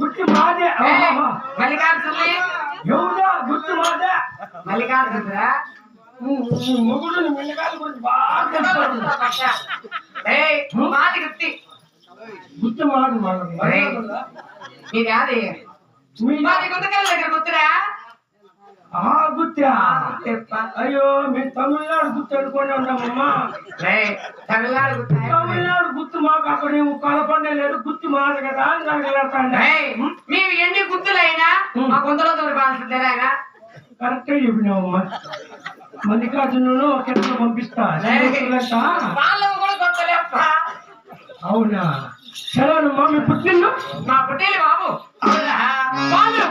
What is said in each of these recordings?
గుర్తు మాదే ఏయ్, ఆహా. మల్లికార్జునుని. ఎవరా గుర్తు మాదే మల్లికార్జునురా? మొగుడు మిల్లకాయల గురించి బాగా తెలుసు. ఏయ్, మాది గుత్తి. గుర్తు మాడు మాడు ఒరేయ్, నీది యాది? మీ మాది గుంతకల్ దగ్గర గుర్తురా? అయ్యో మేము తమిళనాడు గుర్తు అనుకుని ఉన్నామమ్మా తమిళనాడు గుర్తా? తమిళనాడు గుర్తు మాకు అక్కడ కలపండే లేదు గుర్తు మాది కదా అని ఏయ్, మీవి ఎన్ని గుర్తులైనా మా గుంతలో ఆయన? కరెక్ట్ చెప్పినావమ్మా. మల్లికార్జును కింద పంపిస్తా. అవునా? సరేనమ్మా మీ పుట్టిల్లు? మా పుట్టిల్లు బాబు? వాళ్ళు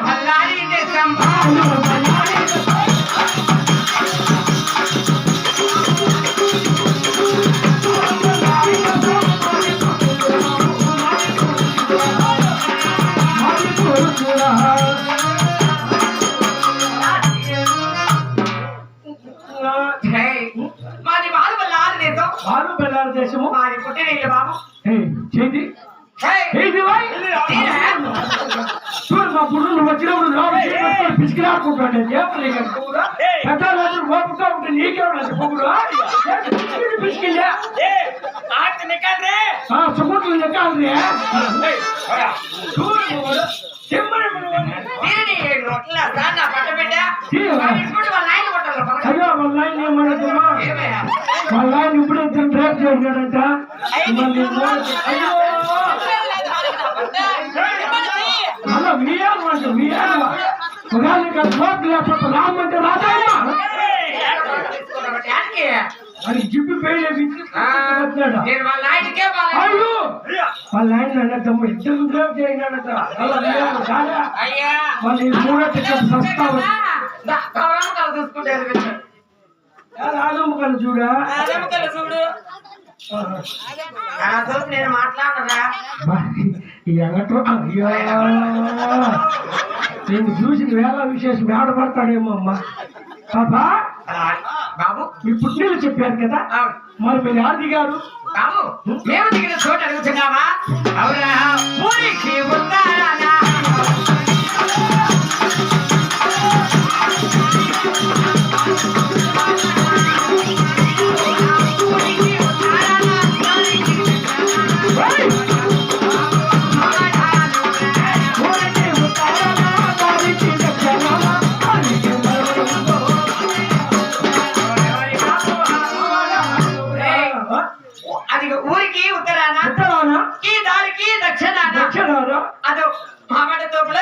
తీరని రొట్టెల దాన్న పట్టబిడ్డ తీరా? వాడి ఇప్పుడు వాళ్ళ నాయన కొట్టాలి పలక. అయ్యో వాళ్ళ ఆయన ఏమన్నదమ్మా ఏమయ్యా? వాళ్ళ ఆయన ఇప్పుడే ఇద్దరు రేపు చేసినాడంట మళ్ళీ అయ్యో ఒకవేళ కోట్లు లేకపోతే. అది జిప్పి నేను వాళ్ళ వాళ్ళ వాళ్ళ ఆయన అన్నదమ్ము ఇద్దరు అయ్యా. చూసుకుంటారు చూడా. చూడు. ఆ. చూసి నేను మాట్లాడరా? ఈ అంగట్లో అయ్యో. నేను చూసిన వేళ విశేషం ఆడపడతాడేమో అమ్మా. పాపా బాబు. మీ పుట్టినీళ్ళు చెప్పారు కదా. మరి మీరు యాద దిగారు బాబు మేము దిగిన చోట అడుగుతున్నావా అవునా? అది ఊరికి ఉత్తరాన ఉత్తరానా? ఈ దారికి దక్షిణాన. దక్షిణానా? అదో మామిడి తోపులో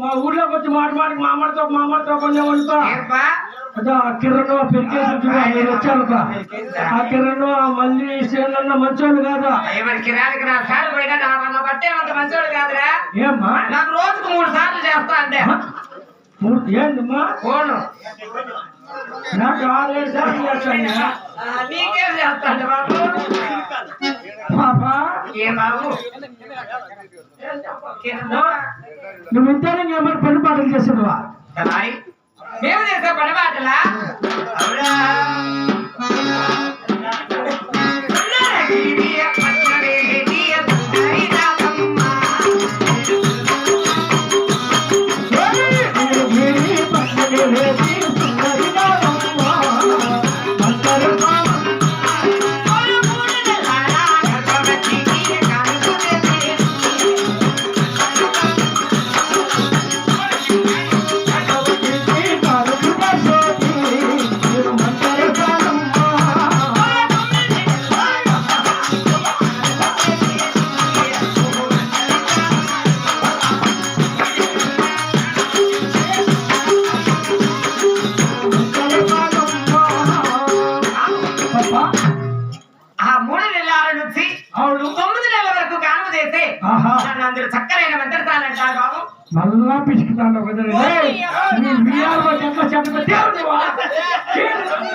మా ఊర్లోకి వచ్చి మాట మాటకి మామడితో మామడితో కొంచెం వండుతా ఏంపా అదా ఆ కిరణ్ పెరికేసి. ఆ కిరణ్ మళ్ళీ సేనన్న మంచోళ్ళు కాదా? మరి కిరానికి నా సార్లు పోయినా నా బట్టే అంత మంచోడు కాదురా. ఏమ్మా? నాకు రోజుకు మూడు సార్లు చేస్తా అంటే. ఏందమ్మా? ఫోను నాకు ఆరేడు సార్లు చేస్తాను నీకేం బాబు. పాపా. ఏ బాబు? నువ్వు ఇంతేనే ఏమైనా పని పాటలు మరి మేము చేసే పని మాటలా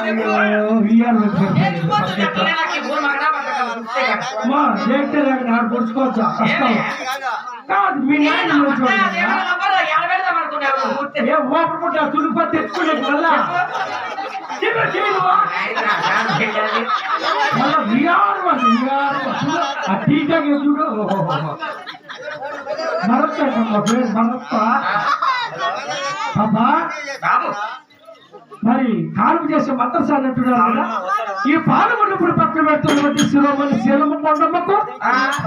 దేవుడివా విఆర్ వెళ్ళిపోతున్న పిల్లలకి ఊరు మగడా బతకాలి. అంతే కదా. అమ్మా చేస్తే నాకు నాకు పొడుచుకోవచ్చా కష్టం ఏమే? కాదు మీ నాయన మంచోడు ఏ ఓపెన్ పుట్ట తులుపతి తెచ్చుకునే మళ్ళా చిన్న చేయనువా మళ్ళా వియారు వాళ్ళు వియారు ఆ టీకాకి చూడు మరొక పేరు మరొక పాపా మరి కాలుపు చేసే మంత్రస అన్నట్టున్నారు కదా ఈ పాలముడు ఇప్పుడు పక్కన పెడుతున్నటువంటి శిరోమణి శీలము కొండమ్మకు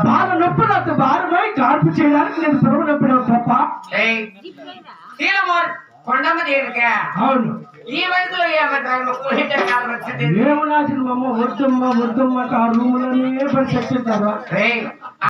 బాల నొప్పి నాకు భారమై కార్పు చేయడానికి నేను పిలువ నొప్పిన తప్ప కొండమ్మ దేవికా అవును ఈ వయసులో ఏమంటారు కూలింటే కాలం వచ్చింది ఏమనాచిన మమ్మ వద్దమ్మ వద్దమ్మ ఆ రూములనే పని చెప్తారా రేయ్